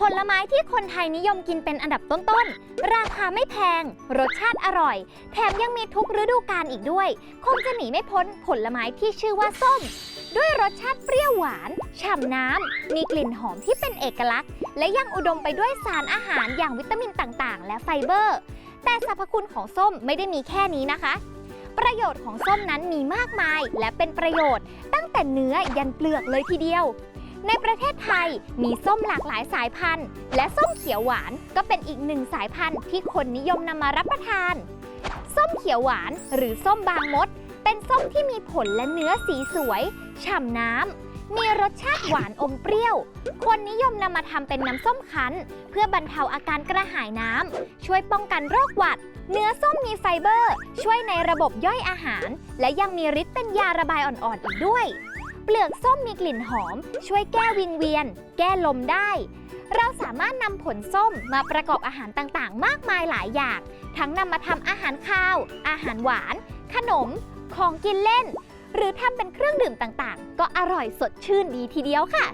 ผลไม้ที่คนไทยนิยมกินเป็นอันดับต้นๆ ราคาไม่แพง รสชาติอร่อย แถมยังมีทุกฤดูกาลอีกด้วย คงจะหนีไม่พ้นผลไม้ที่ชื่อว่าส้ม ด้วยรสชาติเปรี้ยวหวาน ฉ่ำน้ำ มีกลิ่นหอมที่เป็นเอกลักษณ์ และยังอุดมไปด้วยสารอาหารอย่างวิตามินต่างๆ และไฟเบอร์ แต่สรรพคุณของส้มไม่ได้มีแค่นี้นะคะ ประโยชน์ของส้มนั้นมีมากมาย และเป็นประโยชน์ ตั้งแต่เนื้อยันเปลือกเลยทีเดียว ในประเทศไทยมีส้มหลากหลายสายพันธุ์ และส้มเขียวหวานก็เป็นอีกหนึ่งสายพันธุ์ที่คนนิยมนำมารับประทาน ส้มเขียวหวานหรือส้มบางมด เป็นส้มที่มีผลและเนื้อสีสวย ฉ่ำน้ำ มีรสชาติหวานอมเปรี้ยว คนนิยมนำมาทำเป็นน้ำส้มคั้น เพื่อบรรเทาอาการกระหายน้ำ ช่วยป้องกันโรคหวัด เนื้อส้มมีไฟเบอร์ ช่วยในระบบย่อยอาหาร และยังมีฤทธิ์เป็นยาระบายอ่อนๆอีกด้วย เปลือกส้มมีกลิ่นหอม ช่วยแก้วิงเวียน แก้ลมได้ เราสามารถนำผลส้มมาประกอบอาหารต่างๆ มากมายหลายอย่าง ทั้งนำมาทำอาหารข้าว อาหารหวาน ขนม ของกินเล่น หรือทำเป็นเครื่องดื่มต่างๆ ก็อร่อยสดชื่นดีทีเดียวค่ะ